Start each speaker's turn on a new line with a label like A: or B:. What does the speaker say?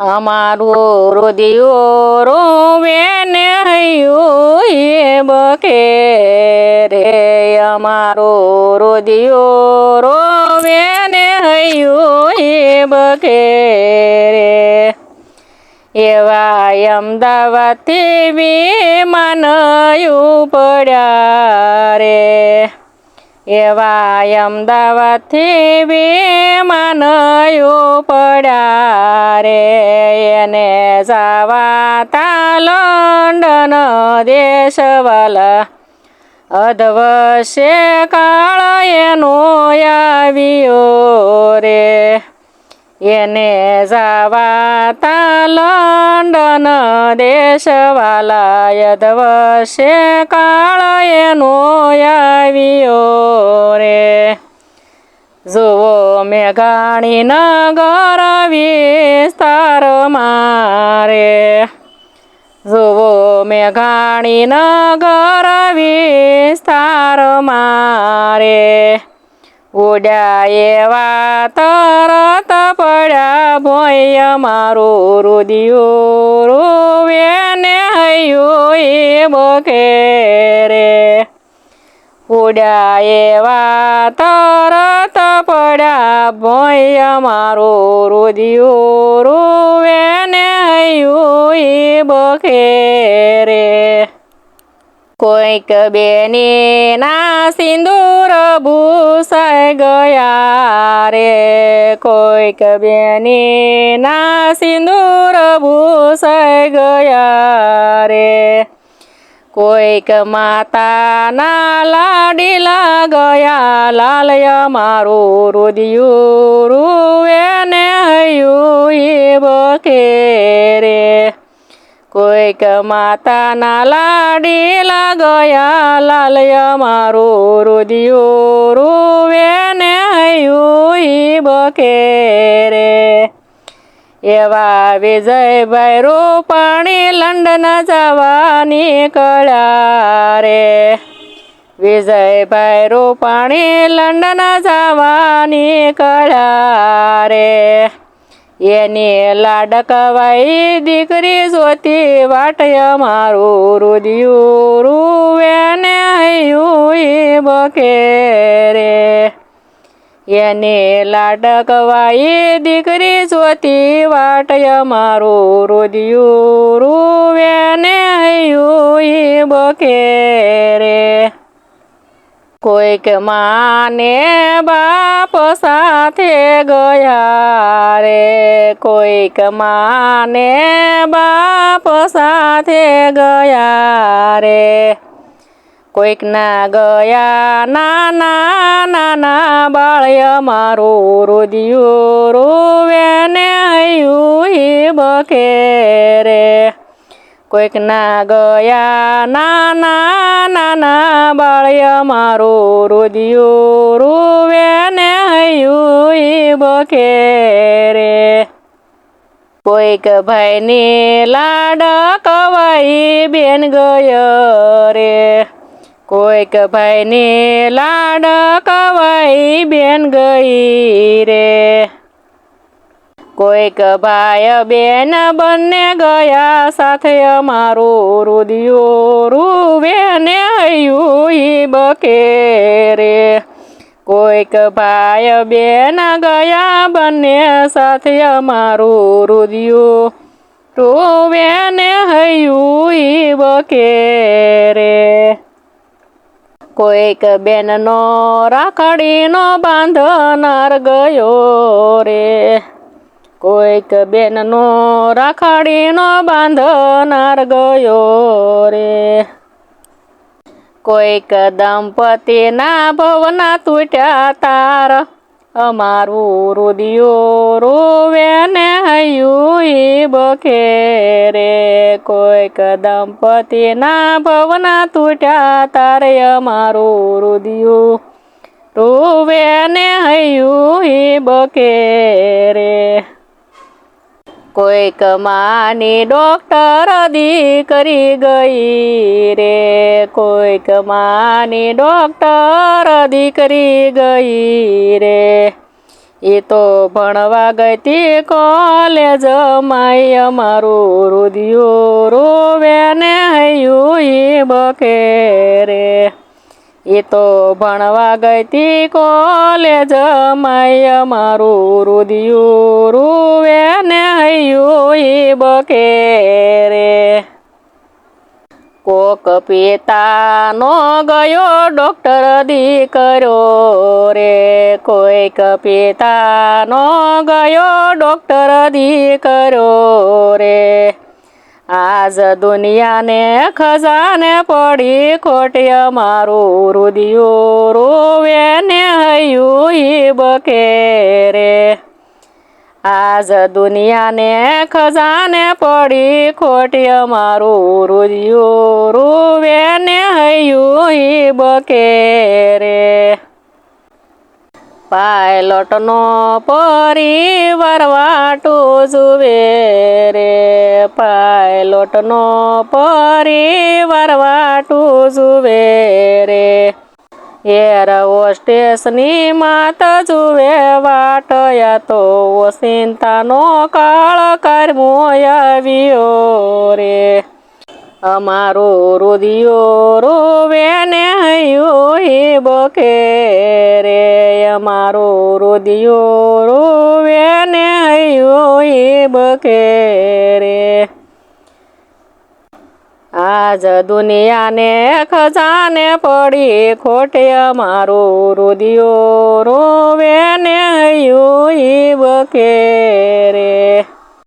A: અમારો રોદિયો રોવે ને હૈયું બકે રે અમારો રોદિયો રોવે ને હૈયું બકે રે એવા અમદાવાદથી વિમાનયું પડ્યા રે. એવા અમદાવાદથી વિમાનયું પડ્યા રે. એને જાવા તા લંડન દેશવાલા. અધવશે કાળ એનો આવ્યો રે. એને જવા તા લંડન દેશવાલા યદવશે કાળ એનો આવ્યો રે. જુઓ મેઘાણી નગર વિસ્તાર મારે જુઓ મેઘાણી નગર વિસ્તાર મારે ઉડ્યા એવા તરત પડ્યા ભોય મારું રુદિયું રૂવે ને હૈયું એ બકે રે ઉડ્યા એવા તરત પડ્યા ભોય મારું રુદિયું રૂવે ને હૈયું એ બકે રે કોઈક બેની ના સિંદૂર ભૂસાઈ ગયા રે. કોઈક બેની ના સિંદૂર ભૂસાઈ ગયા રે. કોઈક માતાના લાડીલા ગયા લાલય મારું રુદિયું રૂવે ને હૈયું બકે રે કોઈક માતાના લાડીલા ગયા લાલય મારું રુદિયું રૂવે ને હૈયું ઈ બકે રે એવા વિજયભાઈ રૂપાણી લંડન જવા નીકળ્યા રે. વિજયભાઈ રૂપાણી લંડન જવા નીકળ્યા રે. એની લાડકવાઈ દીકરી સોતી વાટય મારું રુદિયું રૂવે ને હૈયું બકે રે એની લાડકવાઈ દીકરી સોતી વાટય મારું રુદિયું રૂવે ને હૈયું બકે રે કોઈક માને બાપ સાથે ગયા રે. કોઈક માને બાપ સાથે ગયા રે. કોઈક ના ગયા નાના નાના બાળ્ય મારું રુદિયું રૂવે ને હૈયું બકે રે કોઈક ના ગયા. નાના નાના બાળ્ય મારું રુદિયું રૂવે ને હૈયું કોઈક ભાઈની લાડ કવાઈ બેન ગયો રે કોઈક ભાઈની લાડ કવાઈ બેન ગઈ રે કોઈક ભાઈ બેન બંને ગયા સાથે અમારું રુદિયું રૂવે ને હૈયું બકે રે કોઈક ભાઈ બેન ગયા બંને સાથે અમારું રુદિયું રૂવે ને હૈયું બકે રે કોઈક બેનનો રાખડીનો બાંધનાર ગયો રે. કોઈક બેનનો રાખડીનો બાંધનાર ગયો રે. કોઈક દંપતીના ભવના તૂટ્યા તાર, અમારું રુદિયો રોવે ને હૈયું ઈ બકે રે કોઈક દંપતીના ભવના તૂટ્યા તારે અમારું રુદિયું રોવે ને હૈયું ઈ બકે રે કોઈક માની ડોક્ટર દીકરી ગઈ રે. કોઈક માની ડોક્ટર દીકરી ગઈ રે. એ તો ભણવા ગઈ કોલેજ માય અમારું રુદિયો રોવે ને હૈયું એ બકે રે એ તો ભણવા ગઈ કોલેજ માય અમારું રુદિયું રૂવે ને હૈયું બકે રે કોક પિતાનો ગયો ડોક્ટર દીકરો રે. કોઈક પિતાનો ગયો ડોક્ટર દીકરો રે. આજ દુનિયાને ખજાને પડી ખોટી મારું રુદિયો રોવે ને હૈયું ઈ બકે રે આજ દુનિયાને ખજાને પડી ખોટી મારું રુદિયું રોવે ને હૈયું બકે રે પાયલોટનો પરિવાર વાટું જુએ રે. પાયલોટનો પરિવાર વાટું જુએ રે. એર હોસ્ટેસની માત જુએ વાટયા તો ચિંતાનો કાળ કરમો આવ્યો રે. અમારો રુદિયો રોવે ને હૈયું ઈ બકે રે અમારો રુદિયો રોવે ને બકે રે આજ દુનિયાને ખજાને પડી ખોટે અમારું રુદિયો રોવે ને બકે રે